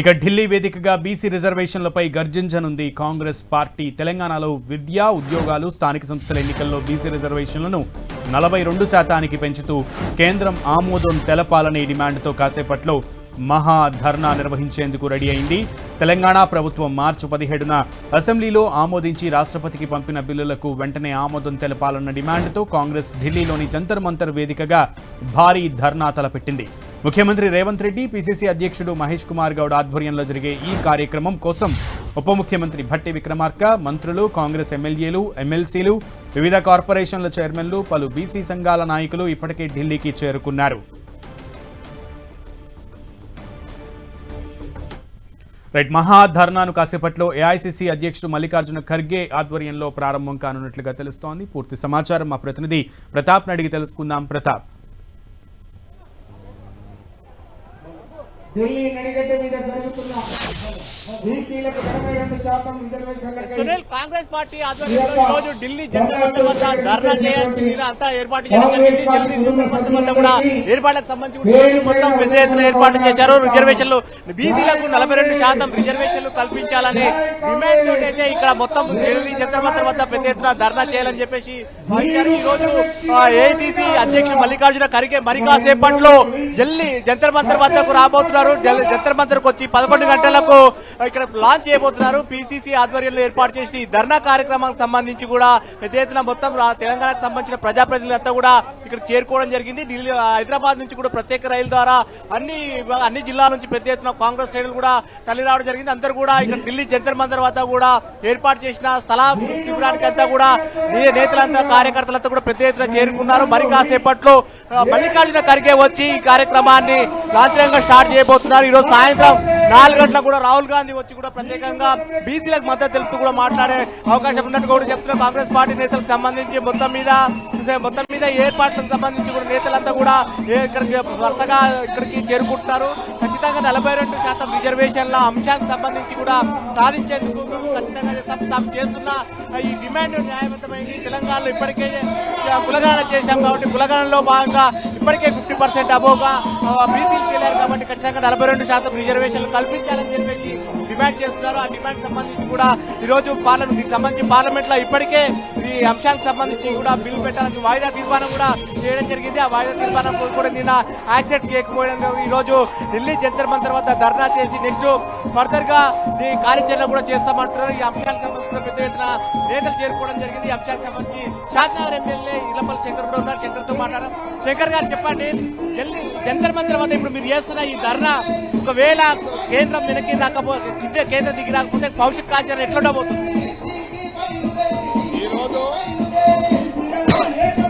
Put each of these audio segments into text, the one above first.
ఇక ఢిల్లీ వేదికగా బీసీ రిజర్వేషన్లపై గర్జించనుంది కాంగ్రెస్ పార్టీ. తెలంగాణలో విద్యా ఉద్యోగాలు స్థానిక సంస్థల ఎన్నికల్లో బీసీ రిజర్వేషన్లను నలభై రెండు శాతానికి పెంచుతూ కేంద్రం ఆమోదం తెలపాలనే డిమాండ్తో కాసేపట్లో మహా ధర్నా నిర్వహించేందుకు రెడీ అయింది. తెలంగాణ ప్రభుత్వం మార్చి పదిహేడున అసెంబ్లీలో ఆమోదించి రాష్ట్రపతికి పంపిన బిల్లులకు వెంటనే ఆమోదం తెలపాలన్న డిమాండ్తో కాంగ్రెస్ ఢిల్లీలోని జంతర్ మంతర్ వేదికగా భారీ ధర్నా తలపెట్టింది. ముఖ్యమంత్రి రేవంత్ రెడ్డి పిసిసి అధ్యక్షుడు మహేష్ కుమార్ గౌడ్ ఆధ్వర్యంలో జరిగే ఈ కార్యక్రమం కోసం ఉప ముఖ్యమంత్రి భట్టి విక్రమార్క మంత్రులు కాంగ్రెస్ ఎమ్మెల్యేలు ఎమ్మెల్సీలు వివిధ కార్పొరేషన్ల చైర్మన్లు పలు బీసీ సంఘాల నాయకులు ఇప్పటికే ఢిల్లీకి చేరుకున్నారు. రైట్ మహాధర్నాను కాసేపట్లో ఏఐసిసి అధ్యక్షుడు మల్లికార్జున ఖర్గే ఆధ్వర్యంలో ప్రారంభం కానున్నట్లుగా తెలుస్తోంది. పూర్తి సమాచారం మా ప్రతినిధి ప్రతాప్ అడిగి తెలుసుకుందాం. ప్రతాప్ ఢిల్లీ నడిగడ్డ మీద జరుగుతున్న బీసీలకు ఎనభై రెండు శాతం రిజర్వేషన్లకై సునీల్ కాంగ్రెస్ పార్టీ ఆధ్వర్యంలో రోజు ఢిల్లీ వద్ద ధర్నా అంతా ఏర్పాటు చేయడం కూడా ఏర్పాట్లకు సంబంధించి మొత్తం పెద్ద ఎత్తున ఏర్పాటు చేశారు. రిజర్వేషన్లు బీసీలకు నలభై రెండు శాతం రిజర్వేషన్లు కల్పించాలని డిమాండ్ తోటి అయితే ఇక్కడ మొత్తం ఢిల్లీ జంతర్ మంతర్ వద్ద పెద్ద ఎత్తున ధర్నా చేయాలని చెప్పేసి ఈ రోజు ఏసీసీ అధ్యక్షుడు మల్లికార్జున ఖర్గే మరి కాసేపట్లో ఢిల్లీ జంతర్ మంతర్ వద్దకు రాబోతున్నారు. ఢిల్లీ జంతర్ మంతర్కి వచ్చి పదకొండు గంటలకు ఇక్కడ లాంచ్ చేయబోతున్నారు. పిసిసి ఆధ్వర్యంలో ఏర్పాటు చేసిన ఈ ధర్నా కార్యక్రమానికి సంబంధించి కూడా పెద్ద ఎత్తున మొత్తం తెలంగాణకు సంబంధించిన ప్రజాప్రతినిధులంతా కూడా ఇక్కడ చేరుకోవడం జరిగింది. ఢిల్లీ హైదరాబాద్ నుంచి కూడా ప్రత్యేక రైలు ద్వారా అన్ని అన్ని జిల్లాల నుంచి పెద్ద ఎత్తున కాంగ్రెస్ శ్రేణులు కూడా తల్లి రావడం జరిగింది. అందరూ కూడా ఇక్కడ ఢిల్లీ జంతర్ మంతర్ వద్ద కూడా ఏర్పాటు చేసిన స్థల శిబిరానికి అంతా కూడా నే- నేతలంతా కార్యకర్తలంతా కూడా పెద్ద ఎత్తున చేరుకున్నారు. మరి కాసేపట్లో మల్లికార్జున ఖర్గే వచ్చి ఈ కార్యక్రమాన్ని లాంఛనంగా స్టార్ట్ చేయబోతున్నారు ఈ రోజు సాయంత్రం నాలుగు గంటలకు కూడా రాహుల్ గాంధీ వచ్చి కూడా ప్రత్యేకంగా బీసీలకు మద్దతు తెలుపుతూ కూడా మాట్లాడే అవకాశం ఉన్నట్టు కూడా చెప్తున్నారు కాంగ్రెస్ పార్టీ నేతలకు సంబంధించి మొత్తం మీద మొత్తం మీద ఏర్పాట్లకు సంబంధించి కూడా నేతలంతా కూడా ఇక్కడికి వరుసగా ఇక్కడికి చేరుకుంటున్నారు. ఖచ్చితంగా నలభై రెండు శాతం రిజర్వేషన్ల అంశానికి సంబంధించి కూడా సాధించేందుకు ఖచ్చితంగా తాము- తాము చేస్తున్న ఈ డిమాండ్ న్యాయబద్ధమైంది. తెలంగాణలో ఇప్పటికే కులగణన చేశాం కాబట్టి కులగణనలో భాగంగా ఇప్పటికే ఫిఫ్టీ పర్సెంట్ అబోగా బీసీలు తేలారు కాబట్టి ఖచ్చితంగా నలభై రెండు శాతం రిజర్వేషన్లు కల్పించాలని చెప్పేసి డిమాండ్ చేస్తున్నారు. ఆ డిమాండ్ సంబంధించి కూడా ఈరోజు పార్లమెంట్ దీనికి సంబంధించి పార్లమెంట్లో ఇప్పటికే ఈ అంశానికి సంబంధించి కూడా బిల్లు పెట్టాలని వాయిదా తీర్మానం కూడా చేయడం జరిగింది. ఆ వాయిదా తీర్మానం కూడా నిన్న యాక్సెప్ట్ చేయకపోవడం ఈ రోజు ఢిల్లీ జంతర్ మంతర్ వద్ద ధర్నా చేసి నెక్స్ట్ ఫర్దర్గా ఈ కార్యాచరణ కూడా చేస్తామంటున్నారు. ఈ అంశానికి సంబంధించి పెద్ద ఎత్తున నేతలు చేరుకోవడం జరిగింది. ఈ అంశానికి సంబంధించి షాద్నగర్ ఎమ్మెల్యే ఇలపల్లి శంకర్ కూడా ఉన్నారు. శంకర్తో మాట్లాడడం శంకర్ గారు చెప్పండి ఢిల్లీ జంతర్ మంతర్ వద్ద ఇప్పుడు మీరు చేస్తున్న ఈ ధర్నా ఒకవేళ కేంద్రం వెనక్కి రాకపోతే కేంద్రం దిగి రాకపోతే భవిష్యత్ కార్యాచరణ ఎట్లా ఉండబోతుంది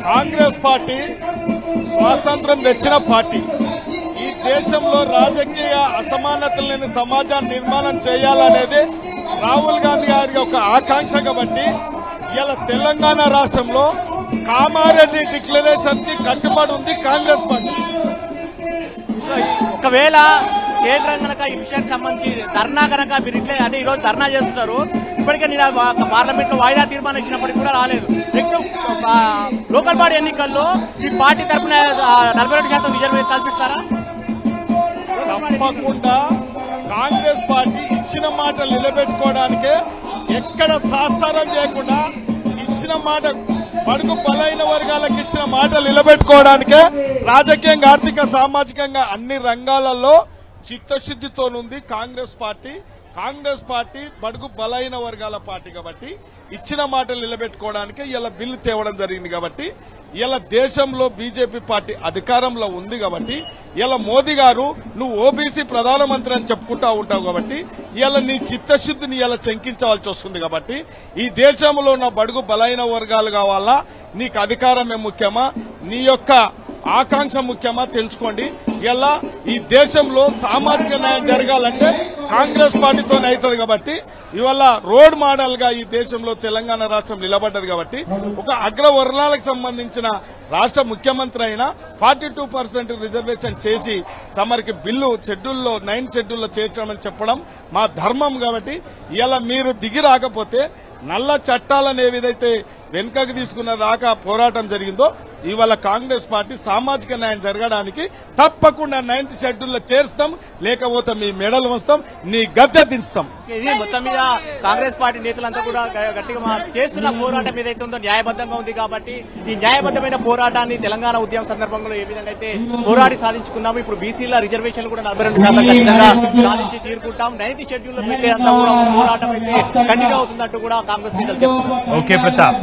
కాంగ్రెస్ పార్టీ స్వాతంత్రం తెచ్చిన పార్టీ. ఈ దేశంలో రాజకీయ అసమానతలు లేని సమాజాన్ని నిర్మాణం చేయాలనేది రాహుల్ గాంధీ గారి యొక్క ఆకాంక్ష కాబట్టి ఇలా తెలంగాణ రాష్ట్రంలో కామారెడ్డి డిక్లరేషన్కి కట్టుబడి ఉంది కాంగ్రెస్ పార్టీ. ఒకవేళ కేంద్రం కనుక ఈ విషయానికి సంబంధించి ధర్నా కనుక మీరు ఇట్లే అదే ఈరోజు ధర్నా చేస్తున్నారు. ఇప్పటికే నేను పార్లమెంట్లో వాయిదా తీర్మానం ఇచ్చినప్పటికీ కూడా రాలేదు. నెక్స్ట్ లోకల్ బాడీ ఎన్నికల్లో ఈ పార్టీ తరఫున నలభై రెండు శాతం రిజర్వేషన్ కల్పిస్తారా? తప్పకుండా కాంగ్రెస్ పార్టీ ఇచ్చిన మాట నిలబెట్టుకోవడానికే ఎక్కడ సాస్తారం చేయకుండా ఇచ్చిన మాట పడుకు బలైన వర్గాలకు ఇచ్చిన మాట నిలబెట్టుకోవడానికే రాజకీయంగా ఆర్థిక సామాజికంగా అన్ని రంగాలలో చిత్తశుద్ధితోనుంది కాంగ్రెస్ పార్టీ. కాంగ్రెస్ పార్టీ బడుగు బలైన వర్గాల పార్టీ కాబట్టి ఇచ్చిన మాటలు నిలబెట్టుకోవడానికి ఇలా బిల్లు తేవడం జరిగింది కాబట్టి ఇలా దేశంలో బీజేపీ పార్టీ అధికారంలో ఉంది కాబట్టి ఇలా మోదీ గారు నువ్వు ఓబీసీ ప్రధానమంత్రి అని చెప్పుకుంటా ఉంటావు కాబట్టి ఇలా నీ చిత్తశుద్ధిని ఇలా శంకించవలసి వస్తుంది కాబట్టి ఈ దేశంలో ఉన్న బడుగు బలైన వర్గాలు కావాలా? నీకు అధికారమే ముఖ్యమా? నీ యొక్క ఆకాంక్ష ముఖ్యమా? తెలుసుకోండి. ఇలా ఈ దేశంలో సామాజిక న్యాయం జరగాలంటే కాంగ్రెస్ పార్టీతోనే అవుతుంది కాబట్టి ఇవాళ రోడ్ మోడల్గా ఈ దేశంలో తెలంగాణ రాష్ట్రం నిలబడ్డది కాబట్టి ఒక అగ్రవర్ణాలకు సంబంధించిన రాష్ట్ర ముఖ్యమంత్రి అయినా ఫార్టీ టూ పర్సెంట్ రిజర్వేషన్ చేసి తమరికి బిల్లు షెడ్యూల్లో నైన్ షెడ్యూల్లో చేర్చమని చెప్పడం మా ధర్మం కాబట్టి ఇలా మీరు దిగి రాకపోతే నల్ల చట్టాలను ఏదైతే వెనుకకు తీసుకున్న దాకా పోరాటం జరిగిందో ఇవాళ కాంగ్రెస్ పార్టీ సామాజిక న్యాయం జరగడానికి తప్పకుండా నైన్త్ షెడ్యూల్లో చేరుస్తాం లేకపోతే మీ మెడలు వస్తాం నీ గద్దె దించుతాం. ఇది మొత్తం మీద కాంగ్రెస్ పార్టీ నేతలంతా కూడా గట్టిగా చేస్తున్న పోరాటం ఏదైతే ఉందో న్యాయబద్ధంగా ఉంది కాబట్టి ఈ న్యాయబద్ధమైన పోరాటాన్ని తెలంగాణ ఉద్యమం సందర్భంలో ఏ విధంగా అయితే పోరాడి సాధించుకున్నాము ఇప్పుడు బీసీల రిజర్వేషన్లు కూడా నలభై రెండు శాతం ఖచ్చితంగా సాధించి తీరుకుంటాం. నైన్త్ షెడ్యూల్లో పెట్టేంత కూడా పోరాటం అయితే కంటిన్యూ అవుతుందంటూ కూడా కాంగ్రెస్ నేతలు చెప్తున్నారు. ఓకే ప్రతాప్.